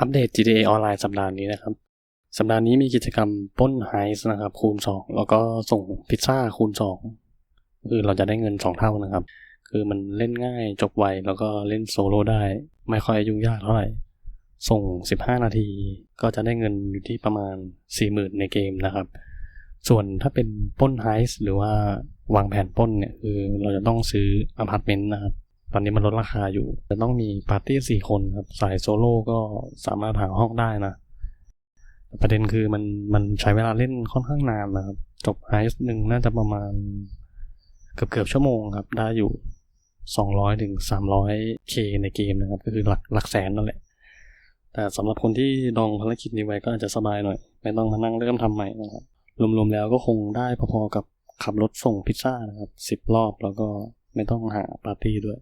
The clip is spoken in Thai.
อัปเดต GTA ออนไลน์สัปดาห์นี้นะครับ สัปดาห์นี้มีกิจกรรมป้นไฮส์นะครับ คูณ 2 แล้วก็ส่งพิซซ่าคูณ 2 คือเราจะได้เงิน 2 เท่านะครับ คือมันเล่นง่ายจบไว แล้วก็เล่นโซโล่ได้ ไม่ค่อยยุ่งยากเท่าไหร่ ส่ง 15 นาที ก็จะได้เงินอยู่ที่ประมาณ 40,000 ในเกมนะครับ ส่วนถ้าเป็นป้นไฮส์หรือว่าวางแผนป้นเนี่ยคือเราจะต้องซื้ออพาร์ตเมนต์นะครับ ตอนนี้มันลดราคาอยู่ จะต้องมีปาร์ตี้สี่คนครับ สายโซโล่ก็สามารถหาห้องได้นะ ประเด็นคือมันมันใช้เวลาเล่นค่อนข้างนานนะครับ จบไฮส์หนึ่งน่าจะประมาณเกือบเกือบชั่วโมงครับ ได้อยู่สองร้อยถึงสามร้อยเคในเกมนะครับ ก็คือหลักหลักแสนนั่นแหละ แต่สำหรับคนที่ดองภารกิจนี้ไว้ก็อาจจะสบายหน่อย ไม่ต้องมานั่งเริ่มทำใหม่นะครับ รวมๆแล้วก็คงได้พอๆกับขับรถส่งพิซซ่านะครับสิบรอบแล้วก็ไม่ต้องหาปาร์ตี้ด้วย